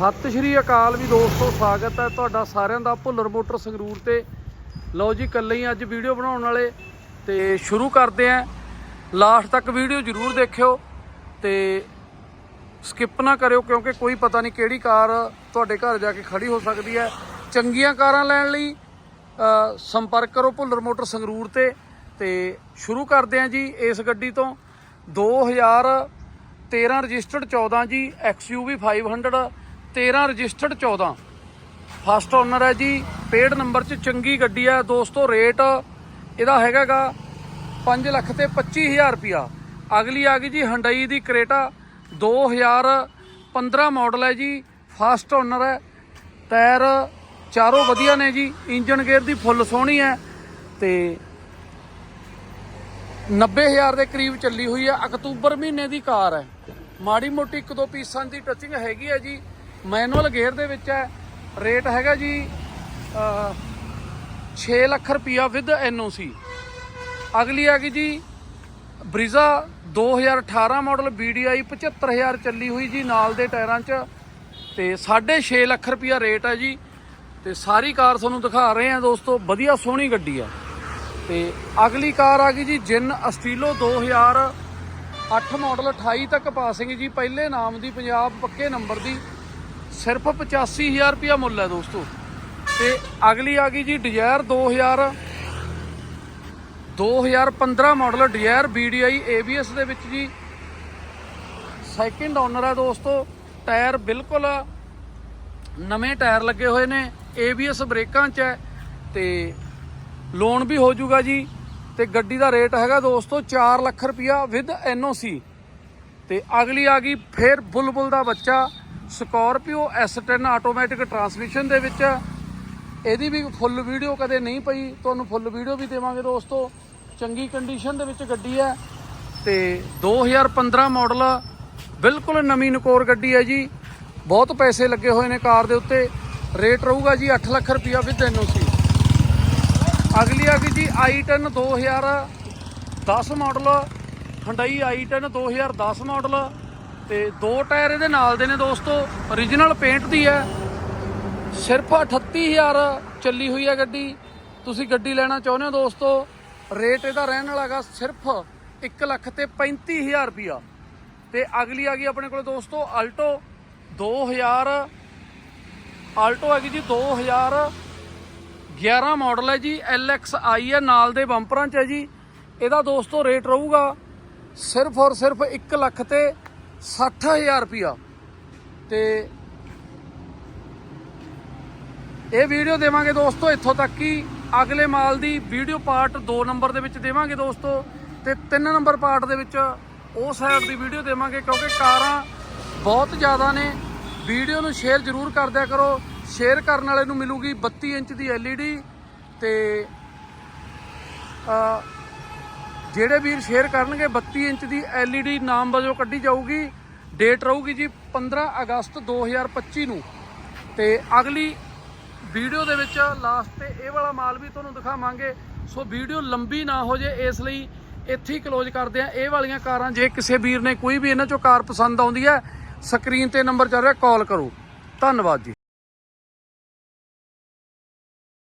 ਸਤਿ ਸ਼੍ਰੀ ਅਕਾਲ ਵੀ ਦੋਸਤੋ, ਸਵਾਗਤ ਹੈ ਤੁਹਾਡਾ ਸਾਰਿਆਂ ਦਾ ਭੁੱਲਰ ਮੋਟਰ ਸੰਗਰੂਰ ਤੇ। ਲਓ ਜੀ ਕੱਲੇ ਹੀ ਅੱਜ ਵੀਡੀਓ ਬਣਾਉਣ ਵਾਲੇ ਤੇ ਸ਼ੁਰੂ ਕਰਦੇ ਆਂ ਲਾਸਟ ਤੱਕ ਵੀਡੀਓ ਜ਼ਰੂਰ ਦੇਖਿਓ ਤੇ ਸਕਿਪ ਨਾ ਕਰਿਓ, ਕਿਉਂਕਿ ਕੋਈ ਪਤਾ ਨਹੀਂ ਕਿਹੜੀ ਕਾਰ ਤੁਹਾਡੇ ਘਰ ਜਾ ਕੇ ਖੜੀ ਹੋ ਸਕਦੀ ਹੈ। ਚੰਗੀਆਂ ਕਾਰਾਂ ਲੈਣ ਲਈ ਸੰਪਰਕ ਕਰੋ ਭੁੱਲਰ ਮੋਟਰ ਸੰਗਰੂਰ ਤੇ ਤੇ ਸ਼ੁਰੂ ਕਰਦੇ ਆਂ ਜੀ ਇਸ ਗੱਡੀ ਤੋਂ। 2013 ਰਜਿਸਟਰਡ 14 ਜੀ XUV 500 13 ਰਜਿਸਟਰਡ 14 ਫਸਟ ਓਨਰ ਹੈ ਜੀ, ਪੇਡ ਨੰਬਰ 'ਚ ਚੰਗੀ ਗੱਡੀ ਹੈ, ਦੋਸਤੋ ਰੇਟ ਇਹਦਾ ਹੈਗਾਗਾ 5 ਲੱਖ ਤੇ 25000 ਰੁਪਿਆ ਅਗਲੀ ਆ ਗਈ ਜੀ ਹੰਡਈ ਦੀ ਕਰੇਟਾ 2015 ਮਾਡਲ ਹੈ ਜੀ ਫਸਟ ਓਨਰ ਹੈ। ਟਾਇਰ ਚਾਰੋਂ ਵਧੀਆ ਨੇ ਜੀ ਇੰਜਨ ਗੇਅਰ ਦੀ ਫੁੱਲ ਸੋਹਣੀ ਹੈ ਤੇ 90000 ਦੇ ਕਰੀਬ ਚੱਲੀ ਹੋਈ ਹੈ, ਅਕਤੂਬਰ ਮਹੀਨੇ ਦੀ ਕਾਰ ਹੈ। ਮਾੜੀ ਮੋਟੀ ਇੱਕ ਦੋ ਪੀਸਾਂ ਦੀ ਟੱਚਿੰਗ ਹੈਗੀ ਹੈ ਜੀ ਮੈਨੂਅਲ ਗੇਅਰ ਦੇ ਵਿੱਚ ਹੈ। ਰੇਟ ਹੈਗਾ ਜੀ ਅ, 6 ਲੱਖ ਰੁਪਿਆ ਵਿਦ ਐਨਓਸੀ। ਅਗਲੀ ਆ ਗਈ ਜੀ ਬਰੀਜ਼ਾ 2018 ਮਾਡਲ BDI 75000 ਚੱਲੀ ਹੋਈ ਜੀ ਨਾਲ ਦੇ ਟਾਇਰਾਂ 'ਚ। ਤੇ 6.5 ਲੱਖ ਰੁਪਿਆ ਰੇਟ ਹੈ ਜੀ। ਤੇ ਸਾਰੀ ਕਾਰ ਤੁਹਾਨੂੰ ਦਿਖਾ ਰਹੇ ਹਾਂ ਦੋਸਤੋ ਵਧੀਆ ਸੋਹਣੀ ਗੱਡੀ ਆ। ਤੇ ਅਗਲੀ ਕਾਰ ਆ ਗਈ ਜੀ ਜਿਨ ਅਸਟੀਲੋ 2008 ਮਾਡਲ 28 ਤੱਕ ਪਾਸਿੰਗ ਜੀ ਪਹਿਲੇ ਨਾਮ ਦੀ ਪੰਜਾਬ ਪੱਕੇ ਨੰਬਰ ਦੀ। ਸਿਰਫ 85000 ਰੁਪਿਆ ਮੁੱਲ ਹੈ ਦੋਸਤੋ। ਤੇ ਅਗਲੀ ਆ ਗਈ ਜੀ Dzire 2000 2015 model Dzire BDI ABS ਦੇ ਵਿੱਚ ਜੀ। ਸੈਕਿੰਡ ਓਨਰ ਹੈ ਦੋਸਤੋ, ਟਾਇਰ ਬਿਲਕੁਲ ਨਵੇਂ ਟਾਇਰ ਲੱਗੇ ਹੋਏ ਨੇ ABS ਬ੍ਰੇਕਾਂ 'ਚ ਹੈ ਤੇ ਲੋਨ ਵੀ ਹੋ ਜਾਊਗਾ ਜੀ। ਤੇ ਗੱਡੀ ਦਾ ਰੇਟ ਹੈਗਾ ਦੋਸਤੋ 4 ਲੱਖ ਰੁਪਿਆ ਵਿਦ NOC ਤੇ ਅਗਲੀ ਆ ਗਈ ਫੇਰ ਬੁਲਬੁਲ ਦਾ ਬੱਚਾ ਸਕੋਰਪੀਓ S10 ਆਟੋਮੈਟਿਕ ਟਰਾਂਸਮਿਸ਼ਨ ਦੇ ਵਿੱਚ। ਇਹਦੀ ਵੀ ਫੁੱਲ ਵੀਡੀਓ ਕਦੇ ਨਹੀਂ ਪਈ। ਤੁਹਾਨੂੰ ਫੁੱਲ ਵੀਡੀਓ ਵੀ ਦੇਵਾਂਗੇ ਦੋਸਤੋ। ਚੰਗੀ ਕੰਡੀਸ਼ਨ ਦੇ ਵਿੱਚ ਗੱਡੀ ਹੈ। ਤੇ 2015 ਮਾਡਲ ਬਿਲਕੁਲ ਨਵੀਂ ਨਕੋਰ ਗੱਡੀ ਹੈ ਜੀ। ਬਹੁਤ ਪੈਸੇ ਲੱਗੇ ਹੋਏ ਨੇ ਕਾਰ ਦੇ ਉੱਤੇ। ਰੇਟ ਰਹੂਗਾ ਜੀ 8 ਲੱਖ ਰੁਪਿਆ ਵਿਦ ਐਨਓਸੀ ਅਗਲੀ ਆ ਗਈ ਜੀ i10 2010 model Hyundai i10 2010 model ਤੇ ਦੋ ਟਾਇਰ ਇਹਦੇ ਨਾਲ ਦੇ ਨੇ ਦੋਸਤੋ। Origignal ਪੇਂਟ ਦੀ ਹੈ। ਸਿਰਫ 38000 ਚੱਲੀ ਹੋਈ ਹੈ ਗੱਡੀ। ਤੁਸੀਂ ਗੱਡੀ ਲੈਣਾ ਚਾਹੁੰਦੇ ਹੋ ਦੋਸਤੋ, ਰੇਟ ਇਹਦਾ ਰਹਿਣ ਵਾਲਾ ਹੈਗਾ ਸਿਰਫ 1 ਲੱਖ ਤੇ 35000 ਰੁਪਿਆ ਤੇ ਅਗਲੀ ਆ ਗਈ ਆਪਣੇ ਕੋਲ ਦੋਸਤੋ ਆਲਟੋ 2000 ਆਲਟੋ ਹੈਗੀ ਜੀ 2011 ਮਾਡਲ ਹੈ ਜੀ LXI ਹੈ, ਨਾਲ ਦੇ ਬੰਪਰਾਂ 'ਚ ਹੈ ਜੀ। ਇਹਦਾ ਦੋਸਤੋ ਰੇਟ ਰਹੂਗਾ ਸਿਰਫ ਔਰ ਸਿਰਫ 1 ਲੱਖ ਤੇ 60000 ਰੁਪਿਆ ਤੇ ਇਹ ਵੀਡੀਓ ਦੇਵਾਂਗੇ ਦੋਸਤੋ ਇੱਥੋਂ ਤੱਕ ਕਿ ਅਗਲੇ ਮਾਲ ਦੀ ਵੀਡੀਓ ਪਾਰਟ 2 ਨੰਬਰ ਦੇ ਵਿੱਚ ਦੇਵਾਂਗੇ ਦੋਸਤੋ ਤੇ 3 ਨੰਬਰ ਪਾਰਟ ਦੇ ਵਿੱਚ ਉਹ ਸਾਈਡ ਦੀ ਵੀਡੀਓ ਦੇਵਾਂਗੇ ਕਿਉਂਕਿ ਕਾਰਾਂ ਬਹੁਤ ਜ਼ਿਆਦਾ ਨੇ। ਵੀਡੀਓ ਨੂੰ ਸ਼ੇਅਰ ਜ਼ਰੂਰ ਕਰ ਦਿਆ ਕਰੋ। ਸ਼ੇਅਰ ਕਰਨ ਵਾਲੇ ਨੂੰ ਮਿਲੂਗੀ 32 ਇੰਚ ਦੀ LED ਤੇ ਅ, ਜਿਹੜੇ ਵੀਰ ਸ਼ੇਅਰ ਕਰਨਗੇ 32 ਇੰਚ ਦੀ LED ਨਾਮ ਵਜੋਂ ਕੱਢੀ ਜਾਊਗੀ। ਡੇਟ ਰਹੂਗੀ ਜੀ 15 ਅਗਸਤ 2025 ਨੂੰ। ਤੇ ਅਗਲੀ ਵੀਡੀਓ ਦੇ ਵਿੱਚ ਲਾਸਟ ਤੇ ਇਹ ਵਾਲਾ ਮਾਲ ਵੀ ਤੁਹਾਨੂੰ ਦਿਖਾਵਾਂਗੇ। ਸੋ ਵੀਡੀਓ ਲੰਬੀ ਨਾ ਹੋ ਜੇ, ਇਸ ਲਈ ਇੱਥੇ ਹੀ ਕਲੋਜ਼ ਕਰਦੇ ਆ ਇਹ ਵਾਲੀਆਂ ਕਾਰਾਂ, ਜੇ ਕਿਸੇ ਵੀਰ ਨੇ ਕੋਈ ਵੀ ਇਹਨਾਂ ਚੋਂ ਕਾਰ ਪਸੰਦ ਆਉਂਦੀ ਹੈ ਸਕਰੀਨ ਤੇ ਨੰਬਰ ਚੱਲ ਰਿਹਾ ਕਾਲ ਕਰੋ। ਧੰਨਵਾਦ ਜੀ।